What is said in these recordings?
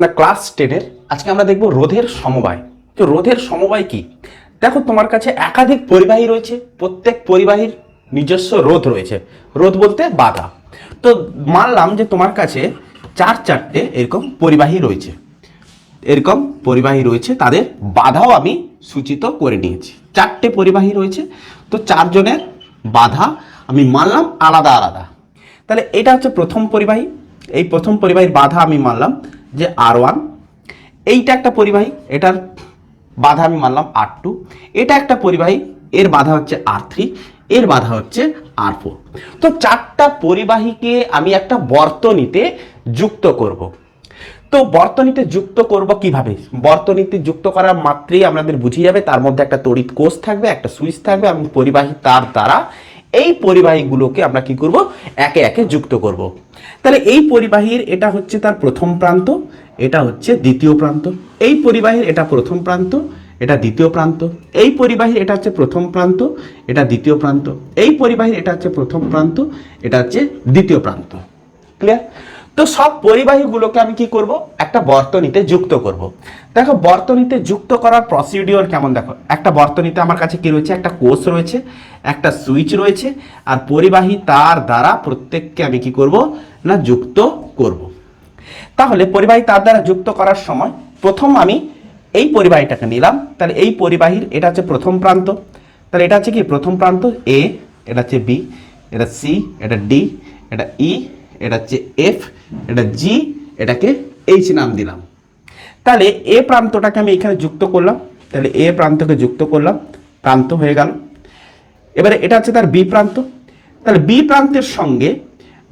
না ক্লাস টেনের আজকে আমরা দেখব রোধের সমবায়। তো রোধের সমবায় কি? দেখো, তোমার কাছে একাধিক পরিবাহী রয়েছে, প্রত্যেক পরিবাহীর নিজস্ব রোধ রয়েছে। রোধ বলতে বাধা। তো মানলাম যে তোমার কাছে চার চারটে এরকম পরিবাহী রয়েছে। এরকম পরিবাহী রয়েছে, তাদের বাধাও আমি সূচিত করে নিয়েছি। চারটে পরিবাহী রয়েছে, তো চারজনের বাধা আমি মানলাম আলাদা আলাদা। তাহলে এটা হচ্ছে প্রথম পরিবাহী। এই প্রথম পরিবাহীর বাধা আমি মানলাম যে আর ওয়ান এইটা একটা পরিবাহী, এটার বাধা আমি মানলাম আর টু এটা একটা পরিবাহী, এর বাধা হচ্ছে আর থ্রি এর বাধা হচ্ছে আর ফোর তো চারটা পরিবাহীকে আমি একটা বর্তনীতে যুক্ত করব। তো বর্তনীতে যুক্ত করব কীভাবে বর্তনীতে যুক্ত করার মাত্রেই আমাদের বুঝিয়ে যাবে, তার মধ্যে একটা তড়িৎ কোষ থাকবে, একটা সুইচ থাকবে, এবং পরিবাহী তার দ্বারা এই পরিবাহীগুলোকে আমরা কি করব? একে একে যুক্ত করব। তাহলে এই পরিবাহীর এটা হচ্ছে তার প্রথম প্রান্ত, এটা হচ্ছে দ্বিতীয় প্রান্ত। এই পরিবাহীর এটা প্রথম প্রান্ত, এটা দ্বিতীয় প্রান্ত। এই পরিবাহীর এটা হচ্ছে প্রথম প্রান্ত, এটা দ্বিতীয় প্রান্ত। এই পরিবাহীর এটা হচ্ছে প্রথম প্রান্ত, এটা হচ্ছে দ্বিতীয় প্রান্ত। ক্লিয়ার তো সব পরিবাহীগুলোকে আমি কি করব? একটা বর্তনীতে যুক্ত করব। দেখো, বর্তনীতে যুক্ত করার প্রসিডিওর কেমন দেখো? একটা বর্তনীতে আমার কাছে কি রয়েছে? একটা কোষ রয়েছে, একটা সুইচ রয়েছে, আর পরিবাহী তার দ্বারা প্রত্যেককে আমি কি করব? না, যুক্ত করব। তাহলে পরিবাহী তার দ্বারা যুক্ত করার সময় প্রথম আমি এই পরিবাহীটাকে নিলাম। তাহলে এই পরিবাহীর, এটা হচ্ছে প্রথম প্রান্ত। তাহলে এটা হচ্ছে কি? প্রথম প্রান্ত এ এটা হচ্ছে বি এটা সি এটা ডি এটা ই এটা হচ্ছে এফ এটা জি এটাকে এইচ নাম দিলাম। তাহলে এ প্রান্তটাকে আমি এখানে যুক্ত করলাম। তাহলে এ প্রান্তকে যুক্ত করলাম। প্রান্ত হয়ে গেল। এবারে এটা হচ্ছে তার বি প্রান্ত। তাহলে বি প্রান্তের সঙ্গে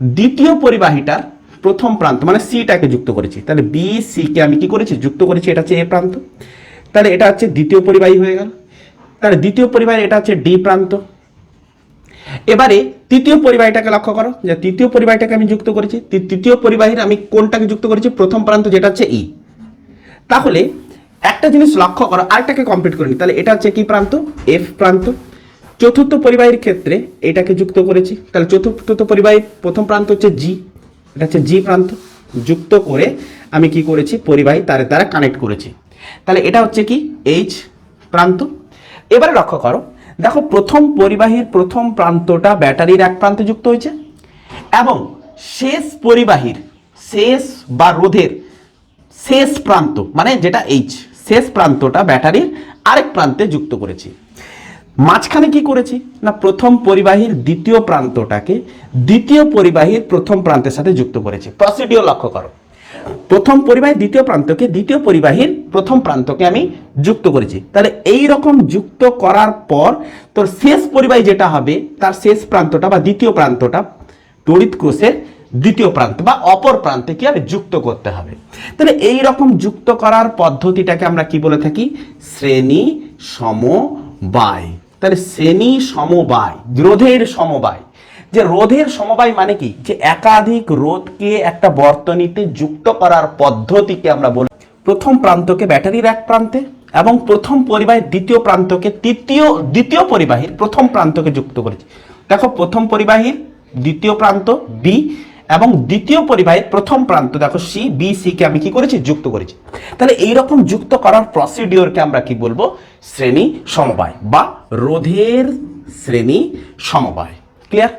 দ্বিতীয় পরিবাহীটার প্রথম প্রান্ত মানে সিটাকে যুক্ত করেছি। তাহলে বি সিকে আমি কি করেছি? যুক্ত করেছি। এটা হচ্ছে এ প্রান্ত। তাহলে এটা হচ্ছে দ্বিতীয় পরিবাহী হয়ে গেল। তাহলে দ্বিতীয় পরিবাহী, এটা হচ্ছে ডি প্রান্ত। এবারে তৃতীয় পরিবাহীটাকে লক্ষ্য করো, যে তৃতীয় পরিবাহীটাকে আমি যুক্ত করেছি তৃতীয় পরিবাহীর আমি কোনটাকে যুক্ত করেছি, প্রথম প্রান্ত যেটা হচ্ছে ই তাহলে একটা জিনিস লক্ষ্য করো, আরেকটাকে কমপ্লিট করে তাহলে এটা হচ্ছে কি প্রান্ত? এফ প্রান্ত। চতুর্থ পরিবাহীর ক্ষেত্রে এটাকে যুক্ত করেছি। তাহলে চতুর্থ পরিবাহীর প্রথম প্রান্ত হচ্ছে জি এটা হচ্ছে জি প্রান্ত। যুক্ত করে আমি কি করেছি, পরিবাহী তারের দ্বারা কানেক্ট করেছি। তাহলে এটা হচ্ছে কি? এইচ প্রান্ত। এবারে লক্ষ্য করো দেখো, প্রথম পরিবাহীর প্রথম প্রান্তটা ব্যাটারির এক প্রান্তে যুক্ত হয়েছে এবং শেষ পরিবাহীর, শেষ বা রোধের শেষ প্রান্ত মানে যেটা এইচ শেষ প্রান্তটা ব্যাটারির আরেক প্রান্তে যুক্ত করেছি। মাঝখানে কি করেছি? না, প্রথম পরিবাহীর দ্বিতীয় প্রান্তটাকে দ্বিতীয় পরিবাহীর প্রথম প্রান্তের সাথে যুক্ত করেছি। প্রসিডিও লক্ষ্য করো। প্রথম পরিবাহীর দ্বিতীয় প্রান্তকে দ্বিতীয় পরিবাহীর প্রথম প্রান্তকে আমি যুক্ত করেছি। তাহলে এই রকম যুক্ত করার পর তোর শেষ পরিবাহী যেটা হবে, তার শেষ প্রান্তটা বা দ্বিতীয় প্রান্তটা তড়িৎ কোষের দ্বিতীয় প্রান্ত বা অপর প্রান্তে কি হবে যুক্ত করতে হবে। তাহলে এই রকম যুক্ত করার পদ্ধতিটাকে আমরা কি বলে থাকি? শ্রেণি সমবায়। তাহলে শ্রেণি সমবায়, রোধের সমবায়। যে রোধের সমবায় মানে কি? যে একাধিক রোধকে একটা বর্তনীতে যুক্ত করার পদ্ধতিকে আমরা বলি প্রথম প্রান্তকে ব্যাটারির এক প্রান্তে এবং প্রথম পরিবাহীর দ্বিতীয় প্রান্তকে তৃতীয়, দ্বিতীয় পরিবাহীর প্রথম প্রান্তকে যুক্ত করেছি। দেখো, প্রথম পরিবাহীর দ্বিতীয় প্রান্ত বি এবং দ্বিতীয় পরিবাহীর প্রথম প্রান্ত, দেখো সি বি সি কে আমি কি করেছি? যুক্ত করেছি। তাহলে এই রকম যুক্ত করার প্রসিডিওরকে আমরা কি বলব? শ্রেণি সমবায় বা রোধের শ্রেণি সমবায়। ক্লিয়ার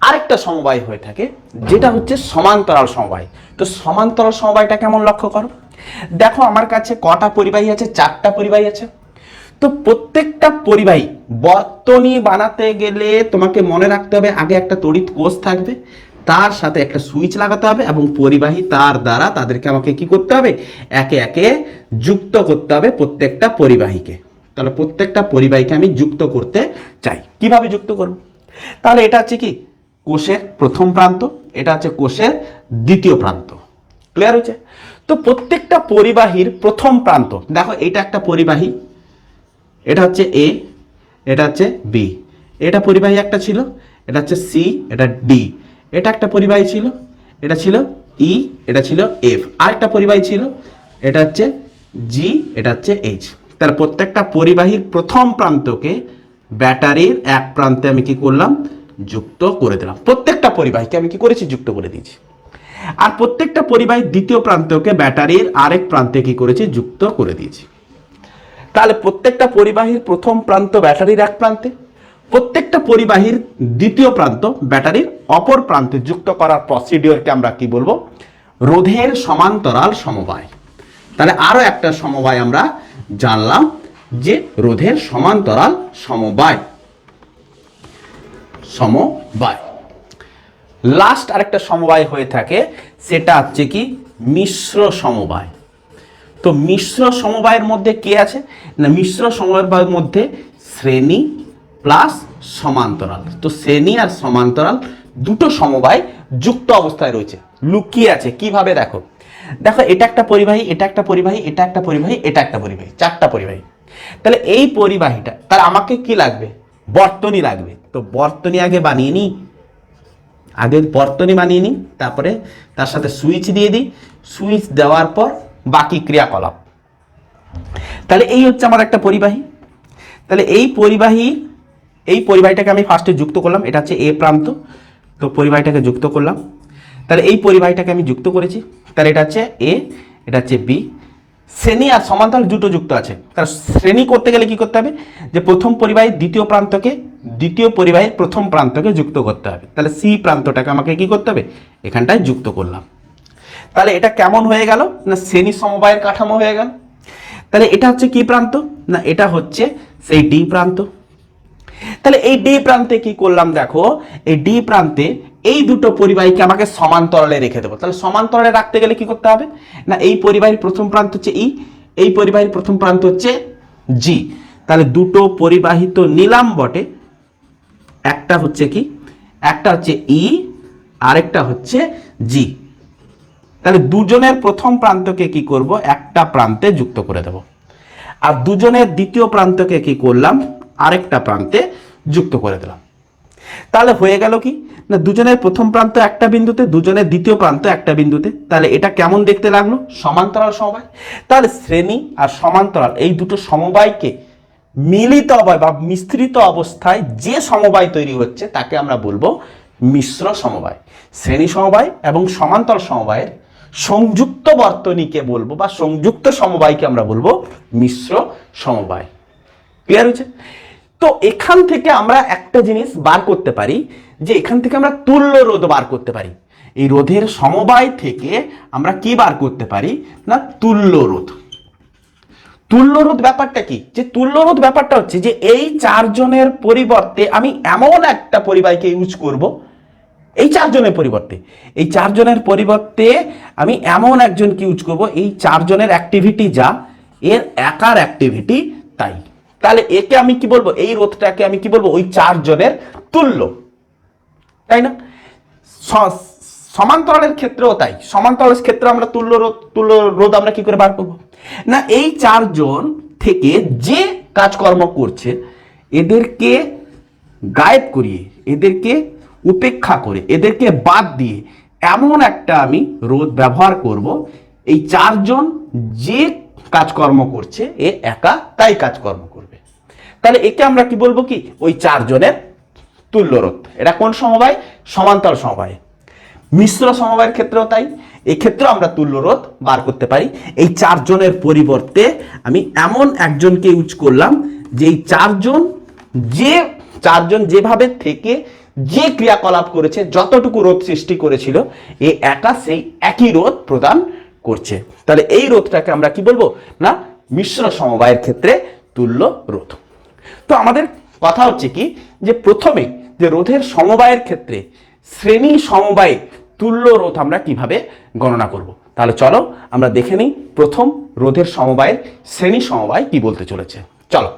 আরেকটা সমবায় হয়ে থাকে, যেটা হচ্ছে সমান্তরাল সমবায়। তো সমান্তরাল সমবায়টা কেমন লক্ষ্য করো? দেখো আমার কাছে কটা পরিবাহী আছে, চারটা পরিবাহী আছে। তো প্রত্যেকটা পরিবাহী বর্তনী বানাতে গেলে তোমাকে মনে রাখতে হবে, আগে একটা তড়িৎ কোষ থাকবে, তার সাথে একটা সুইচ লাগাতে হবে এবং পরিবাহী তার দ্বারা তাদেরকে আমাকে কি করতে হবে? একে একে যুক্ত করতে হবে প্রত্যেকটা পরিবাহীকে। তাহলে প্রত্যেকটা পরিবাহীকে আমি যুক্ত করতে চাই। কীভাবে যুক্ত করব? তাহলে এটা হচ্ছে কি? কোষের প্রথম প্রান্ত, এটা হচ্ছে কোষের দ্বিতীয় প্রান্ত। ক্লিয়ার হয়েছে? তো প্রত্যেকটা পরিবাহীর প্রথম প্রান্ত। দেখো, এটা একটা পরিবাহী, এটা হচ্ছে এ এটা হচ্ছে বি এটা পরিবাহী একটা ছিল, এটা হচ্ছে সি এটা ডি এটা একটা পরিবাহী ছিল, এটা ছিল ই এটা ছিল এফ আরেকটা পরিবাহী ছিল, এটা হচ্ছে জি এটা হচ্ছে এইচ তার প্রত্যেকটা পরিবাহীর প্রথম প্রান্তকে ব্যাটারির এক প্রান্তে আমি কি করলাম? যুক্ত করে দিলাম। প্রত্যেকটা পরিবাহীকে আমি কি করেছি? যুক্ত করে দিয়েছি। আর প্রত্যেকটা পরিবাহীর দ্বিতীয় প্রান্তকে ব্যাটারির আরেক প্রান্তে কি করেছি? যুক্ত করে দিয়েছি। তাহলে প্রত্যেকটা পরিবাহীর প্রথম প্রান্ত ব্যাটারির এক প্রান্তে, প্রত্যেকটা পরিবাহীর দ্বিতীয় প্রান্ত ব্যাটারির অপর প্রান্তে যুক্ত করার প্রসিডিওরকে আমরা কি বলব? রোধের সমান্তরাল সমবায়। তাহলে আরও একটা সমবায় আমরা জানলাম যে রোধের সমান্তরাল সমবায়। সমবায়। লাস্ট আরেকটা সমবায় হয়ে থাকে, সেটা হচ্ছে কি? মিশ্র সমবায়। তো মিশ্র সমবায়ের মধ্যে কে আছে? না, মিশ্র সমবায়ের মধ্যে শ্রেণি প্লাস সমান্তরাল। তো শ্রেণি আর সমান্তরাল দুটো সমবায় যুক্ত অবস্থায় রয়েছে। লুকিয়ে আছে, কীভাবে দেখো? দেখো, এটা একটা পরিবাহী, এটা একটা পরিবাহী, এটা একটা পরিবাহী, এটা একটা পরিবাহী, চারটা পরিবাহী। তাহলে এই পরিবাহীটা তার আমাকে কি লাগবে? বর্তনী লাগবে। তো বর্তনী আগে বানিয়ে নিই। আগে বর্তনী বানিয়ে নিই, তারপরে তার সাথে সুইচ দিয়ে দিই। সুইচ দেওয়ার পর বাকি ক্রিয়াকলাপ। তাহলে এই হচ্ছে আমার একটা পরিবাহী। তাহলে এই পরিবাহী, এই পরিবাহীটাকে আমি ফার্স্টে যুক্ত করলাম, এটা হচ্ছে এ প্রান্ত। তো পরিবাহীটাকে যুক্ত করলাম। তাহলে এই পরিবাহীটাকে আমি যুক্ত করেছি। তাহলে এটা হচ্ছে এ, এটা হচ্ছে বি। শ্রেণি আর সমান্তরাল দুটো যুক্ত আছে। তার শ্রেণি করতে গেলে কি করতে হবে? যে প্রথম পরিবাহী দ্বিতীয় প্রান্তকে দ্বিতীয় পরিবাহীর প্রথম প্রান্তকে যুক্ত করতে হবে। তাহলে সি প্রান্তটাকে আমাকে কি করতে হবে? এখানটায় যুক্ত করলাম। তাহলে এটা কেমন হয়ে গেল? না শ্রেণি সমবায়ের কাঠামো হয়ে গেল? তাহলে এটা হচ্ছে কি প্রান্ত? না এটা হচ্ছে সেই ডি প্রান্ত। তাহলে এই ডি প্রান্তে কি করলাম দেখো? এই ডি প্রান্তে এই দুটো পরিবাহীকে আমাকে সমান্তরালে রেখে দেবো। তাহলে সমান্তরালে রাখতে গেলে কি করতে হবে? না এই পরিবাহীর প্রথম প্রান্ত হচ্ছে ই, এই পরিবাহীর প্রথম প্রান্ত হচ্ছে জি। তাহলে দুটো পরিবাহিত নিলাম বটে। একটা হচ্ছে কি? একটা হচ্ছে ই আরেকটা হচ্ছে জি তাহলে দুজনের প্রথম প্রান্তকে কি করব? একটা প্রান্তে যুক্ত করে দেব। আর দুজনের দ্বিতীয় প্রান্তকে কি করলাম? আরেকটা প্রান্তে যুক্ত করে দিলাম। তাহলে হয়ে গেল কি? না, দুজনের প্রথম প্রান্ত একটা বিন্দুতে, দুজনের দ্বিতীয় প্রান্ত একটা বিন্দুতে। তাহলে এটা কেমন দেখতে লাগল? সমান্তরাল সমবায়। তাহলে শ্রেণি আর সমান্তরাল, এই দুটো সমবায়কে মিলিত অবয় বা মিশ্রিত অবস্থায় যে সমবায় তৈরি হচ্ছে, তাকে আমরা বলব মিশ্র সমবায়। শ্রেণি সমবায় এবং সমান্তর সমবায়ের সংযুক্ত বর্তনীকে বলব বা সংযুক্ত সমবায়কে আমরা বলব মিশ্র সমবায়। ক্লিয়ার হয়েছে? তো এখান থেকে আমরা একটা জিনিস বার করতে পারি, যে এখান থেকে আমরা তুল্য রোধ বার করতে পারি। এই রোধের সমবায় থেকে আমরা কি বার করতে পারি? না, তুল্য রোধ। তুল্যরোধ ব্যাপারটা কি? যে তুল্যরোধ ব্যাপারটা হচ্ছে যে এই চারজনের পরিবর্তে আমি এমন একটা পরিবারকে ইউজ করব, এই চারজনের পরিবর্তে। এই চারজনের পরিবর্তে আমি এমন একজনকে ইউজ করব, এই চারজনের অ্যাক্টিভিটি যা, এর একার অ্যাক্টিভিটি তাই। তাহলে একে আমি কি বলব? এই রোধটাকে আমি কি বলব? ওই চারজনের তুল্য। তাই না? সমান্তরালের ক্ষেত্রেও তাই। সমান্তরালের ক্ষেত্রে আমরা তুল্য রোধ তুল্য রোধ আমরা কি করে বার করব? না, এই চারজন থেকে যে কাজকর্ম করছে, এদেরকে গায়েব করিয়ে, এদেরকে উপেক্ষা করে, এদেরকে বাদ দিয়ে এমন একটা আমি রোধ ব্যবহার করব, এই চারজন যে কাজকর্ম করছে, এ একা তাই কাজকর্ম করবে। তাহলে একে আমরা কি বলব কি? ওই চারজনের তুল্যরোধ। এটা কোন সমবায়? সমান্তরাল সমবায়। মিশ্র সমবায়ের ক্ষেত্রেও তাই। এক্ষেত্রেও আমরা তুল্যরোধ বার করতে পারি। এই চারজনের পরিবর্তে আমি এমন একজনকে ইউজ করলাম যে এই চারজন যে, চারজন যেভাবে থেকে যে ক্রিয়াকলাপ করেছে, যতটুকু রোধ সৃষ্টি করেছিল, এ একা সেই একই রোধ প্রদান করছে। তাহলে এই রোধটাকে আমরা কি বলব? না, মিশ্র সমবায়ের ক্ষেত্রে তুল্য রোধ তো আমাদের কথা হচ্ছে কি? যে প্রথমে যে রোধের সমবায়ের ক্ষেত্রে শ্রেণি সমবায়ে তুল্য রোধ আমরা কীভাবে গণনা করব? তাহলে চলো আমরা দেখে নিই প্রথম রোধের সমবায়ের শ্রেণি সমবায় কি বলতে চলেছে। চলো।